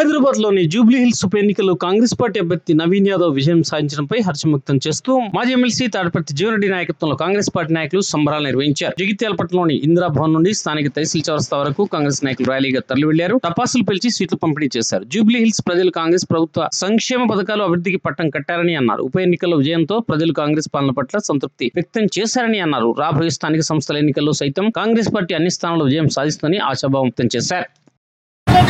హైదరాబాద్లోని Jubilee hills ఉప ఎన్నికల్లో కాంగ్రెస్ పార్టీ అభ్యర్థి నవీన్ యాదవ్ విజయం సాధించడంపై హర్షం వ్యక్తం చేస్తూ మాజీ ఎమ్మెల్సీ తాడపర్తి జీవనరెడ్డి నాయకత్వంలో కాంగ్రెస్ పార్టీ నాయకులు సంబరాలు నిర్వహించారు. జగిత్యాల పట్టణంలోని ఇందిరా భవన్ నుండి స్థానిక తహసీల్ చౌరస్తా వరకు కాంగ్రెస్ నాయకులు ర్యాలీగా తరలి వెళ్ళారు టపాసులు పిలిచి సీట్లు పంపిణీ చేశారు. జూబ్లీ హిల్స్ ప్రజలు కాంగ్రెస్ ప్రభుత్వ సంక్షేమ పథకాలు అభివృద్ధికి పట్టం కట్టారని అన్నారు. ఉప ఎన్నికల విజయంతో ప్రజలు కాంగ్రెస్ పాలన పట్ల సంతృప్తి వ్యక్తం చేశారని అన్నారు. రాబోయే స్థానిక సంస్థల ఎన్నికల్లో సైతం కాంగ్రెస్ పార్టీ అన్ని స్థానాల్లో విజయం సాధిస్తుందని ఆశాభావం వ్యక్తం చేశారు.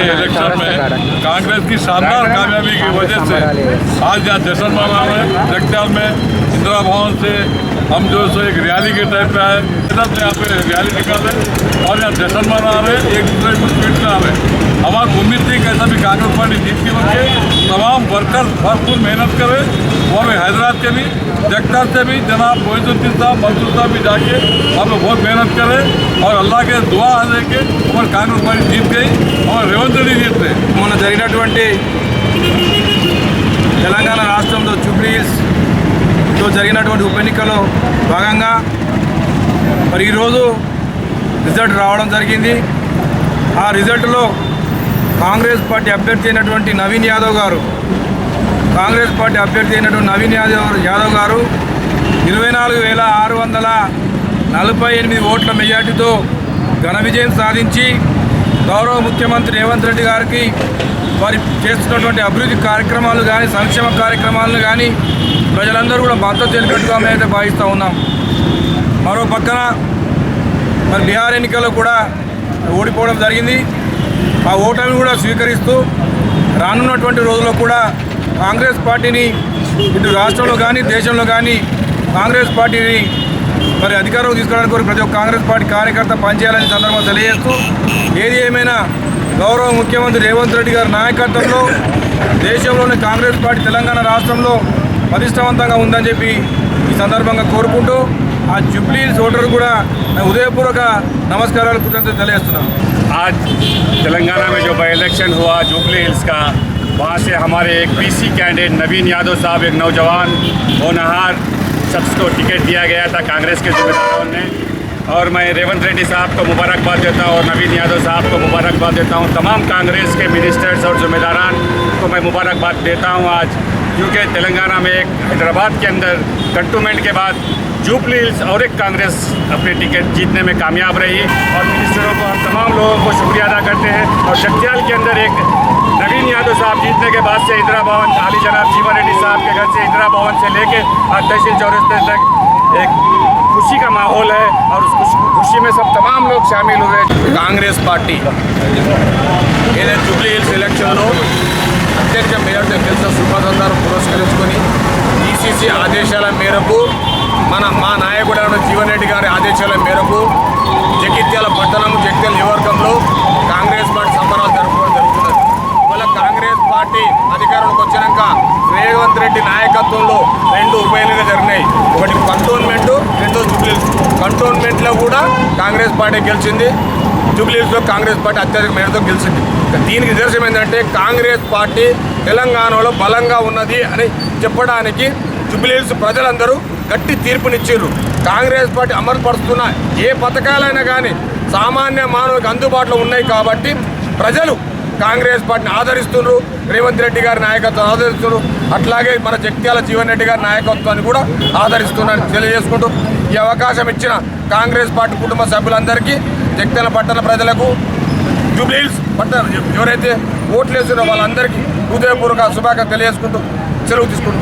इलेक्शन में कांग्रेस की शानदार कामयाबी की वजह से आज यहाँ जश्न मना रहे हैं जगत्याल में इंदिरा भवन से हम जो सो एक रैली के टाइप पे आए। एकदम से यहाँ पे रैली निकाल रहे और यहाँ जश्न मना रहे, एक दूसरे को पीटना रहे हमारी उम्मीद थी कैसा भी कांग्रेस पार्टी जीत की बच्चे तमाम वर्कर्स भरपूर मेहनत करें और हैदराबाद के भी, जगतर से भी, जनाब मोहिजुद्दीन साहब मंसूर साहब भी जाइए। हम बहुत मेहनत करें और अल्लाह के दुआ है कि कांग्रेस पार्टी जीत गई और रेवंत जी जीत गए। उन्होंने जगह జరిగినటువంటి ఉప ఎన్నికలో భాగంగా మరి ఈరోజు రిజల్ట్ రావడం జరిగింది. ఆ రిజల్ట్లో కాంగ్రెస్ పార్టీ అభ్యర్థి అయినటువంటి నవీన్ యాదవ్ గారు కాంగ్రెస్ పార్టీ అభ్యర్థి అయినటువంటి నవీన్ యాదవ్ యాదవ్ గారు ఇరవై నాలుగు వేల ఆరు వందల నలభై ఎనిమిది ఓట్ల మెజార్టీతో ఘన విజయం సాధించి గౌరవ ముఖ్యమంత్రి రేవంత్ రెడ్డి గారికి వారి చేస్తున్నటువంటి అభివృద్ధి కార్యక్రమాలు కానీ సంక్షేమ కార్యక్రమాలను కానీ ప్రజలందరూ కూడా మద్దతు తెలిపినట్టుగా మేమైతే భావిస్తూ ఉన్నాం. మరో పక్కన మరి బీహార్ ఎన్నికల్లో కూడా ఓడిపోవడం జరిగింది. ఆ ఓటమిని కూడా స్వీకరిస్తూ రానున్నటువంటి రోజుల్లో కూడా కాంగ్రెస్ పార్టీని ఇటు రాష్ట్రంలో కానీ దేశంలో కానీ కాంగ్రెస్ పార్టీని మరి అధికారంలో తీసుకోవడానికి ప్రతి ఒక్క కాంగ్రెస్ పార్టీ కార్యకర్త పనిచేయాలని సందర్భంగా తెలియజేస్తూ ఏది ఏమైనా గౌరవ ముఖ్యమంత్రి రేవంత్ రెడ్డి గారి నాయకత్వంలో దేశంలోని కాంగ్రెస్ పార్టీ తెలంగాణ రాష్ట్రంలో పటిష్టవంతంగా ఉందని చెప్పి ఈ సందర్భంగా కోరుకుంటూ ఆ జూబ్లీ ఓటర్ కూడా నా ఉదయపూర్వక నమస్కారాలు కృతజ్ఞతలు తెలియజేస్తున్నాను आज तेलंगाना में जो बाई इलेक्शन हुआ जुबली हिल्स का वहाँ से हमारे एक पीसी कैंडिडेट नवीन यादव साहब एक नौजवान होनहार शख्स को टिकट दिया गया था कांग्रेस के जिम्मेदारों ने और मैं रेवंत रेड्डी साहब को मुबारकबाद देता हूँ और नवीन यादव साहब को मुबारकबाद देता हूँ तमाम कांग्रेस के मिनिस्टर्स और जिम्मेदारान को मैं मुबारकबाद देता हूँ आज क्योंकि तेलंगाना में एक हैदराबाद के अंदर कंटोमेंट के बाद जूबली हिल्स और एक कांग्रेस अपने टिकट जीतने में कामयाब रही और मिनिस्टरों को हम तमाम लोगों को शुक्रिया अदा करते हैं। और शक्तियाल के अंदर एक नवीन यादव साहब जीतने के बाद से इंदिरा भवन आली जनाब जीवन रेड्डी साहब के घर से इंदिरा भवन से लेके आज तहसील चौरस्ते तक एक खुशी का माहौल है और उस खुशी में सब तमाम लोग शामिल हुए Congress party jubilee hills election हो। అత్యధిక మేయర్తో గెలిచిన ఈసీసీ ఆదేశాల మేరకు మన మా నాయకుడు జీవన్ రెడ్డి గారి ఆదేశాల మేరకు జగిత్యాల పట్టణం జగిత్యాల నియోజకవర్గంలో కాంగ్రెస్ పార్టీ సంబరాలు జరుపుకోవడం జరుగుతున్నది. ఇవాళ కాంగ్రెస్ పార్టీ అధికారంలోకి వచ్చినాక రేవంత్ రెడ్డి నాయకత్వంలో రెండు ఉప ఎన్నికలు జరిగినాయి. ఒకటి కంటోన్మెంట్ రెండో కంటోన్మెంట్లో కూడా కాంగ్రెస్ పార్టీ గెలిచింది. జూబ్లీస్లో కాంగ్రెస్ పార్టీ అత్యధిక మేరతో గెలిచింది. దీనికి నిదర్శనం ఏంటంటే కాంగ్రెస్ పార్టీ తెలంగాణలో బలంగా ఉన్నది అని చెప్పడానికి జూబ్లీస్ ప్రజలందరూ గట్టి తీర్పునిచ్చారు కాంగ్రెస్ పార్టీ అమలుపరుస్తున్న ఏ పథకాలైనా కానీ సామాన్య మానవులకు అందుబాటులో ఉన్నాయి కాబట్టి ప్రజలు కాంగ్రెస్ పార్టీని ఆదరిస్తున్నారు రేవంత్ రెడ్డి గారి నాయకత్వం ఆదరిస్తున్నారు అట్లాగే మన జగ్త్యాల జీవన్ రెడ్డి గారి నాయకత్వాన్ని కూడా ఆదరిస్తున్నారని తెలియజేసుకుంటూ ఈ అవకాశం ఇచ్చిన కాంగ్రెస్ పార్టీ కుటుంబ సభ్యులందరికీ జగిత్యాల పట్టణ ప్రజలకు జూబ్లీహిల్స్ పట్టణ ఎవరైతే ఓట్లు వేసిన వాళ్ళందరికీ హృదయపూర్వక శుభాకాంక్షలు తెలియజేసుకుంటూ సెలవు తీసుకుంటూ